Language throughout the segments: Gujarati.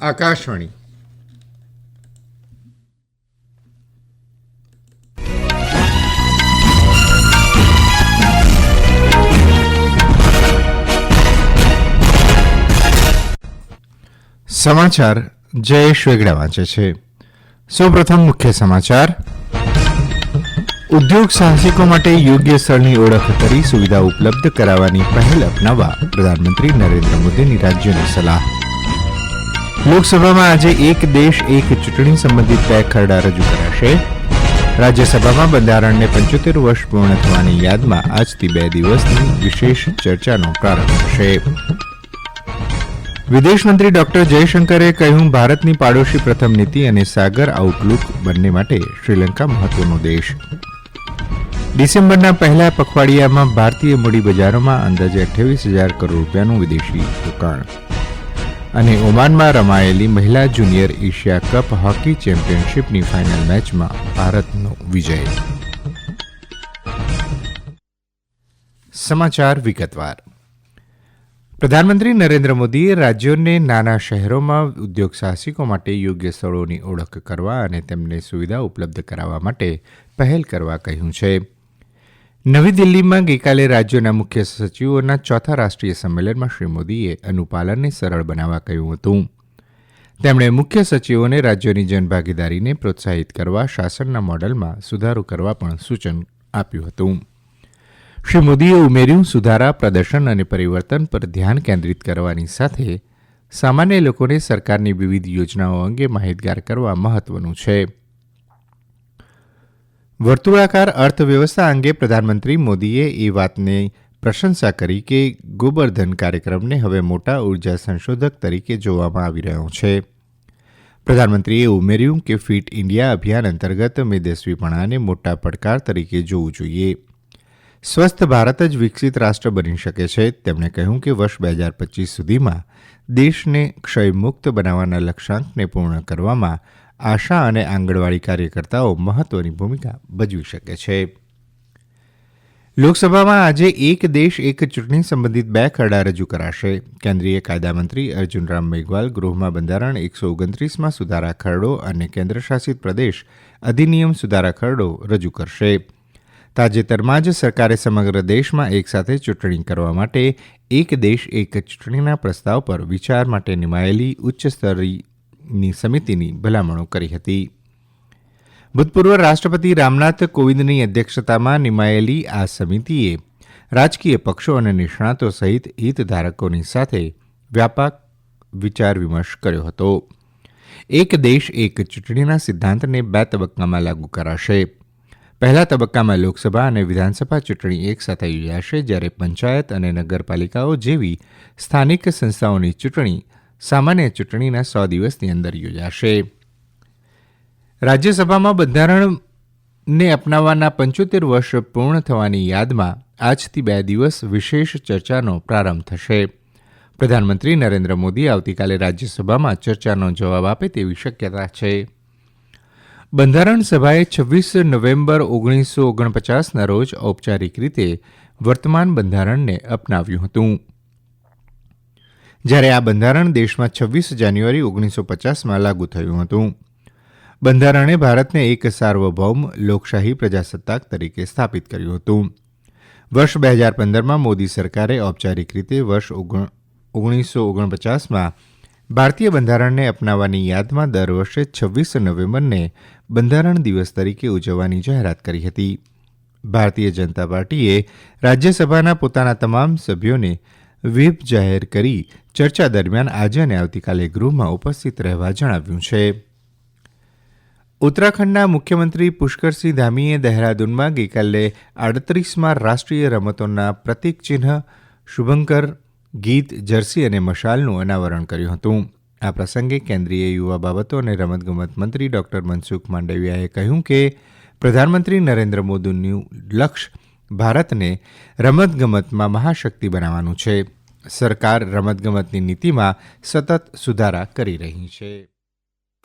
આકાશવાણી. સમાચાર જયેશ વેગડા વાંચે છે. સૌપ્રથમ મુખ્ય સમાચાર. ઉદ્યોગ સાહસિકો માટે યોગ્ય સ્થળની ઓળખ કરી સુવિધા ઉપલબ્ધ કરાવવાની પહેલ અપનાવવા પ્રધાનમંત્રી નરેન્દ્ર મોદીની રાજ્યોને સલાહ. લોકસભામાં આજે એક દેશ, એક ચૂંટણી સંબંધિત બે ખરડા રજૂ કરાશે. રાજ્યસભામાં બંધારણને પંચોતેર વર્ષ પૂર્ણ થવાની યાદમાં આજથી બે દિવસની વિશેષ ચર્ચાનો પ્રારંભ થશે. વિદેશમંત્રી ડોક્ટર જયશંકરે કહ્યું, ભારતની પાડોશી પ્રથમ નીતિ અને સાગર આઉટલુક બંને માટે શ્રીલંકા મહત્વનો દેશ. ડિસેમ્બરના પહેલા પખવાડિયામાં ભારતીય મૂડી બજારોમાં અંદાજે અઠ્યાવીસ હજાર કરોડ રૂપિયાનું વિદેશી રોકાણ. અને ઓમાનમાં રમાયેલી મહિલા જુનિયર એશિયા કપ હોકી ચેમ્પિયનશિપની ફાઇનલ મેચમાં ભારતનો વિજય. સમાચાર વિગતવાર. પ્રધાનમંત્રી નરેન્દ્ર મોદીએ રાજ્યોને નાના શહેરોમાં ઉદ્યોગ સાહસિકો માટે યોગ્ય સ્થળોની ઓળખ કરવા અને તેમને સુવિધા ઉપલબ્ધ કરાવવા માટે પહેલ કરવા કહ્યું છે. નવી દિલ્હીમાં ગઈકાલે રાજ્યોના મુખ્ય સચિવોના ચોથા રાષ્ટ્રીય સંમેલનમાં શ્રી મોદીએ અનુપાલનને સરળ બનાવવા કહ્યું હતું. તેમણે મુખ્ય સચિવોને રાજ્યોની જનભાગીદારીને પ્રોત્સાહિત કરવા, શાસનના મોડલમાં સુધારો કરવા પણ સૂચન આપ્યું હતું. શ્રી મોદીએ ઉમેર્યું, સુધારા, પ્રદર્શન અને પરિવર્તન પર ધ્યાન કેન્દ્રિત કરવાની સાથે સામાન્ય લોકોને સરકારની વિવિધ યોજનાઓ અંગે માહિતગાર કરવા મહત્વનું છે. વર્તુળાકાર અર્થવ્યવસ્થા અંગે પ્રધાનમંત્રી મોદીએ એ વાતની પ્રશંસા કરી કે ગોબરધન કાર્યક્રમને હવે મોટા ઊર્જા સંશોધક તરીકે જોવામાં આવી રહ્યો છે. પ્રધાનમંત્રીએ ઉમેર્યું કે ફિટ ઇન્ડિયા અભિયાન અંતર્ગત મેદસ્વીપણાને મોટા પડકાર તરીકે જોવું જોઈએ. સ્વસ્થ ભારત જ વિકસિત રાષ્ટ્ર બની શકે છે. તેમણે કહ્યું કે વર્ષ બે હજાર પચીસ સુધીમાં દેશને ક્ષયમુક્ત બનાવવાના લક્ષ્યાંકને પૂર્ણ કરવામાં આશા અને આંગણવાડી કાર્યકર્તાઓ મહત્વની ભૂમિકા ભજવી શકે છે. લોકસભામાં આજે એક દેશ એક ચૂંટણી સંબંધિત બે ખરડા રજૂ કરાશે. કેન્દ્રીય કાયદામંત્રી અર્જુન રામ મેઘવાલ ગૃહમાં બંધારણ એકસો ઓગણત્રીસમાં સુધારા ખરડો અને કેન્દ્રશાસિત પ્રદેશ અધિનિયમ સુધારા ખરડો રજૂ કરશે. તાજેતરમાં જ સરકારે સમગ્ર દેશમાં એકસાથે ચૂંટણી કરવા માટે એક દેશ એક ચૂંટણીના પ્રસ્તાવ પર વિચાર માટે નિમાયેલી ઉચ્ચ સ્તરની સમિતિની ભલામણો કરી હતી. ભૂતપૂર્વ રાષ્ટ્રપતિ રામનાથ કોવિંદની અધ્યક્ષતામાં નિમાયેલી આ સમિતિએ રાજકીય પક્ષો અને નિષ્ણાતો સહિત હિતધારકોની સાથે વ્યાપક વિચાર વિમર્શ કર્યો હતો. એક દેશ એક ચૂંટણીના સિદ્ધાંતને બે તબક્કામાં લાગુ કરાશે. પહેલા તબક્કામાં લોકસભા અને વિધાનસભા ચૂંટણી એક સાથે યોજાશે જ્યારે પંચાયત અને નગરપાલિકાઓ જેવી સ્થાનિક સંસ્થાઓની ચૂંટણી સામાન્ય ચૂંટણીના સો દિવસની અંદર યોજાશે. રાજ્યસભામાં બંધારણને અપનાવવાના પંચોતેર વર્ષ પૂર્ણ થવાની યાદમાં આજથી બે દિવસ વિશેષ ચર્ચાનો પ્રારંભ થશે. પ્રધાનમંત્રી નરેન્દ્ર મોદી આવતીકાલે રાજ્યસભામાં ચર્ચાનો જવાબ આપે તેવી શક્યતા છે. બંધારણ સભાએ છવ્વીસ નવેમ્બર ઓગણીસો ઓગણપચાસના રોજ ઔપચારિક રીતે વર્તમાન બંધારણને અપનાવ્યું હતું. જ્યારે આ બંધારણ દેશમાં છવ્વીસ જાન્યુઆરી ઓગણીસો પચાસમાં લાગુ થયું હતું. બંધારણે ભારતને એક સાર્વભૌમ લોકશાહી પ્રજાસત્તાક તરીકે સ્થાપિત કર્યું હતું. વર્ષ બે હજાર પંદરમાં મોદી સરકારે ઔપચારિક રીતે વર્ષ ઓગણીસો ઓગણપચાસમાં ભારતીય બંધારણને અપનાવવાની યાદમાં દર વર્ષે છવ્વીસ નવેમ્બરને બંધારણ દિવસ તરીકે ઉજવવાની જાહેરાત કરી હતી. ભારતીય જનતા પાર્ટીએ રાજ્યસભાના પોતાના તમામ સભ્યોને વ્હીપ જાહેર કરી ચર્ચા દરમિયાન આજે અને આવતીકાલે ગૃહમાં ઉપસ્થિત રહેવા જણાવ્યું છે. ઉત્તરાખંડના મુખ્યમંત્રી પુષ્કરસિંહ ધામીએ દહેરાદૂનમાં ગઈકાલે આડત્રીસમાં રાષ્ટ્રીય રમતોના પ્રતિક ચિહ્ન, શુભંકર, ગીત, જર્સી અને મશાલનું અનાવરણ કર્યું હતું. આ પ્રસંગે કેન્દ્રીય યુવા બાબતો અને રમતગમત મંત્રી ડોક્ટર મનસુખ માંડવિયાએ કહ્યું કે, પ્રધાનમંત્રી નરેન્દ્ર મોદીનું લક્ષ્ય ભારતને રમતગમતમાં મહાશક્તિ બનાવવાનું છે સરકાર રમતગમતની નીતિમાં સતત સુધારા કરી રહી છે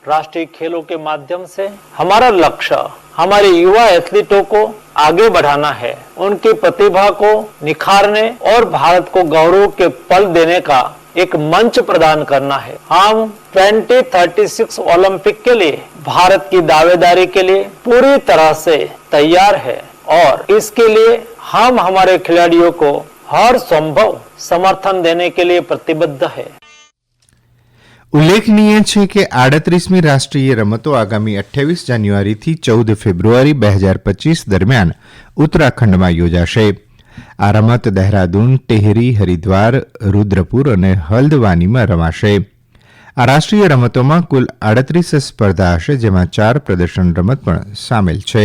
राष्ट्रीय खेलों के माध्यम से हमारा लक्ष्य हमारे युवा एथलीटों को आगे बढ़ाना है उनकी प्रतिभा को निखारने और भारत को गौरव के पल देने का एक मंच प्रदान करना है हम 2036 ओलंपिक के लिए भारत की दावेदारी के लिए पूरी तरह से तैयार है और इसके लिए हम हमारे खिलाड़ियों को हर संभव समर्थन देने के लिए प्रतिबद्ध है ઉલ્લેખનીય છે કે આડત્રીસમી રાષ્ટ્રીય રમતો આગામી અઠ્યાવીસ જાન્યુઆરીથી ચૌદ ફેબ્રુઆરી બે હજાર પચીસ દરમિયાન ઉત્તરાખંડમાં યોજાશે આ રમત દહેરાદૂન ટેહરી હરિદ્વાર રુદ્રપુર અને હલ્દવાનીમાં રમાશે આ રાષ્ટ્રીય રમતોમાં કુલ આડત્રીસ સ્પર્ધા હશે જેમાં ચાર પ્રદર્શન રમત પણ સામેલ છે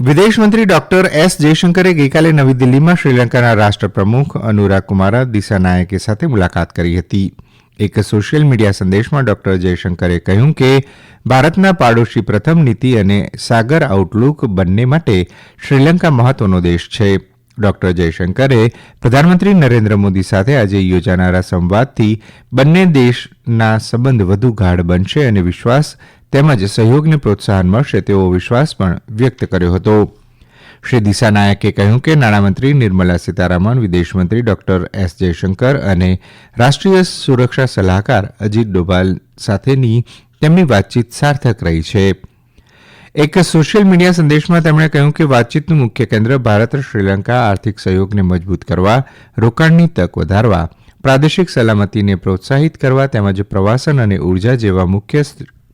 વિદેશમંત્રી ડોક્ટર એસ જયશંકરે ગઈકાલે નવી દિલ્હીમાં શ્રીલંકાના રાષ્ટ્રપ્રમુખ અનુરા કુમારા દિસાનાયકે સાથે મુલાકાત કરી હતી. એક સોશિયલ મીડિયા સંદેશમાં ડોક્ટર જયશંકરે કહ્યું કે, ભારતના પાડોશી પ્રથમ નીતિ અને સાગર આઉટલુક બંને માટે શ્રીલંકા મહત્વનો દેશ છે. ડોક્ટર જયશંકરે પ્રધાનમંત્રી નરેન્દ્ર મોદી સાથે આજે યોજાનારા સંવાદથી બંને દેશના સંબંધ વધુ ગાઢ બનશે અને વિશ્વાસ તેમજ સહયોગને પ્રોત્સાહન મળશે તેવો વિશ્વાસ પણ વ્યક્ત કર્યો હતો. શ્રી દિસાનાયકે કહ્યું કે નાણામંત્રી નિર્મલા સીતારામન, વિદેશમંત્રી ડોક્ટર એસ જયશંકર અને રાષ્ટ્રીય સુરક્ષા સલાહકાર અજીત ડોભાલ સાથેની તેમની વાતચીત સાર્થક રહી છે. એક સોશિયલ મીડિયા સંદેશમાં તેમણે કહ્યું કે વાતચીતનું મુખ્ય કેન્દ્ર ભારત, શ્રીલંકા આર્થિક સહયોગને મજબૂત કરવા, રોકાણની તક વધારવા, પ્રાદેશિક સલામતીને પ્રોત્સાહિત કરવા તેમજ પ્રવાસન અને ઊર્જા જેવા મુખ્ય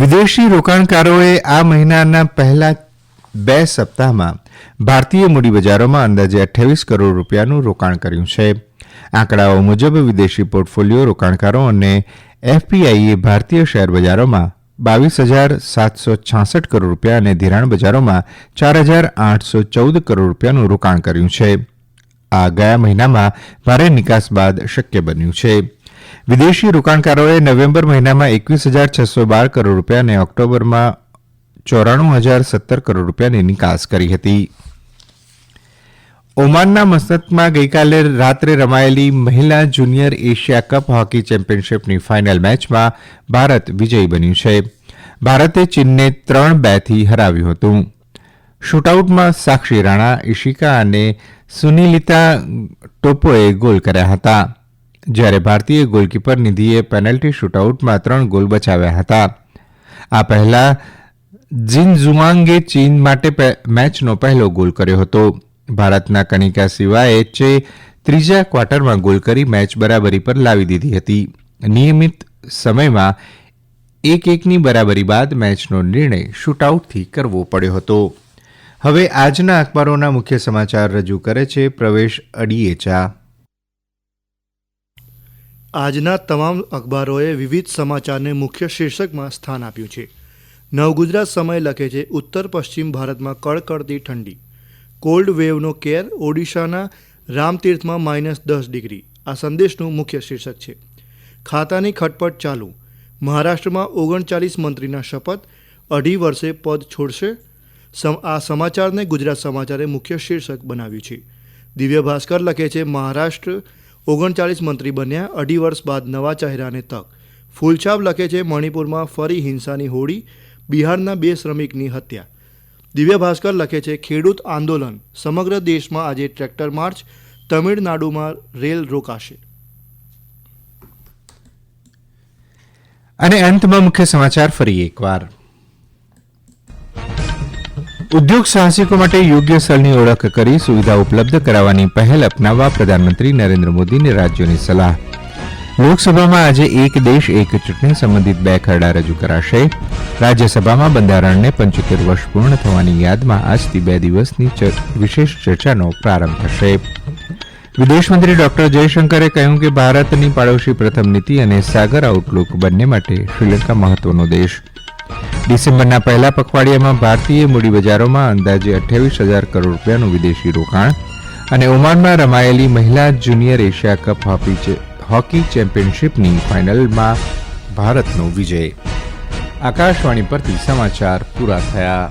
વિદેશી રોકાણકારોએ આ મહિનાના પહેલા બે સપ્તાહમાં ભારતીય મૂડીબજારોમાં અંદાજે અઠ્યાવીસ કરોડ રૂપિયાનું રોકાણ કર્યું છે. આંકડાઓ મુજબ વિદેશી પોર્ટફોલિયો રોકાણકારો અને એફપીઆઈએ ભારતીય શેર બજારોમાં બાવીસ હજાર સાતસો છાસઠ કરોડ રૂપિયા અને ધિરાણ બજારોમાં ચાર હજાર આઠસો ચૌદ કરોડ રૂપિયાનું રોકાણ કર્યું છે. આ ગયા મહિનામાં ભારે નિકાસ બાદ શક્ય બન્યું છે. વિદેશી રોકાણકારોએ નવેમ્બર મહિનામાં એકવીસ હજાર છસો બાર કરોડ રૂપિયા અને ઓક્ટોબરમાં ચોરાણું હજાર સત્તર કરોડ રૂપિયાની નિકાસ કરી હતી. ઓમાનના મસ્તમાં ગઈકાલે રાત્રે રમાયેલી મહિલા જુનિયર એશિયા કપ હોકી ચેમ્પિયનશીપની ફાઇનલ મેચમાં ભારત વિજયી બન્યું છે. ભારતે ચીનને ત્રણ બેથી હરાવ્યું હતું. શૂટઆઉટમાં સાક્ષી રાણા ઇશિકા અને સુનિલિતા ટોપોએ ગોલ કર્યા હતા. જ્યારે ભારતીય ગોલકીપર નિધિએ પેનલ્ટી શૂટઆઉટમાં ત્રણ ગોલ બચાવ્યા હતા. આ પહેલા જીન ઝુઆંગે ચીન માટે મેચનો પહેલો ગોલ કર્યો હતો. ભારતના કનિકા સિવાએ ચે ત્રીજા ક્વાર્ટરમાં ગોલ કરી મેચ બરાબરી પર લાવી દીધી હતી. નિયમિત સમયમાં એક એકની બરાબરી બાદ મેચનો નિર્ણય શૂટઆઉટથી કરવો પડ્યો હતો. હવે આજના અખબારોના મુખ્ય સમાચાર રજૂ કરે છે પ્રવેશ અડીએચા. આજના તમામ અખબારોએ વિવિધ સમાચારને મુખ્ય શીર્ષકમાં સ્થાન આપ્યું છે. નવગુજરાત સમય લખે છે, ઉત્તર પશ્ચિમ ભારતમાં કડકડતી ઠંડી. કોલ્ડ વેવનો કેર ઓડિશાના રામતીર્થમાં માઇનસ દસ ડિગ્રી. આ સંદેશનું મુખ્ય શીર્ષક છે. ખાતાની ખટપટ ચાલુ. મહારાષ્ટ્રમાં ઓગણચાલીસ મંત્રીના શપથ. અઢી વર્ષે પદ છોડશે. આ સમાચારને ગુજરાત સમાચારે મુખ્ય શીર્ષક બનાવ્યું છે. દિવ્ય ભાસ્કર લખે છે, મહારાષ્ટ્ર ઓગણચાલીસ મંત્રી બન્યા, અઢી વર્ષ બાદ નવા ચહેરાને તક. ફૂલછાપ લખે છે, મણિપુરમાં ફરી હિંસાની હોડી, બિહારના બે શ્રમિકની હત્યા. દિવ્ય ભાસ્કર લખે છે, ખેડૂત આંદોલન, સમગ્ર દેશમાં આજે ટ્રેક્ટર માર્ચ, તમિળનાડુમાં રેલ રોકાશે. અને અંતમાં મુખ્ય સમાચાર ફરી એકવાર. ઉદ્યોગ સાહસિકો માટે યોગ્ય સ્થળની ઓળખ કરી સુવિધા ઉપલબ્ધ કરાવવાની પહેલ અપનાવવા પ્રધાનમંત્રી નરેન્દ્ર મોદીને રાજ્યોની સલાહ. લોકસભામાં આજે એક દેશ, એક ચૂંટણી સંબંધિત બે ખરડા રજૂ કરાશે. રાજ્યસભામાં બંધારણને પંચોતેર વર્ષ પૂર્ણ થવાની યાદમાં આજથી બે દિવસની વિશેષ ચર્ચાનો પ્રારંભ થશે. વિદેશમંત્રી ડોક્ટર જયશંકરે કહ્યું કે ભારતની પાડોશી પ્રથમ નીતિ અને સાગર આઉટલુક બંને માટે શ્રીલંકા મહત્વનો દેશ. ડિસેમ્બરના પહેલા પખવાડિયામાં ભારતીય મૂડીબજારોમાં અંદાજે અઠ્યાવીસ હજાર કરોડ રૂપિયાનું વિદેશી રોકાણ અને ઓમાનમાં રમાયેલી મહિલા જુનિયર એશિયા કપ હોકી ચેમ્પિયનશીપની ફાઇનલમાં ભારતનો વિજય. આકાશવાણી પરથી સમાચાર પૂરા થયા.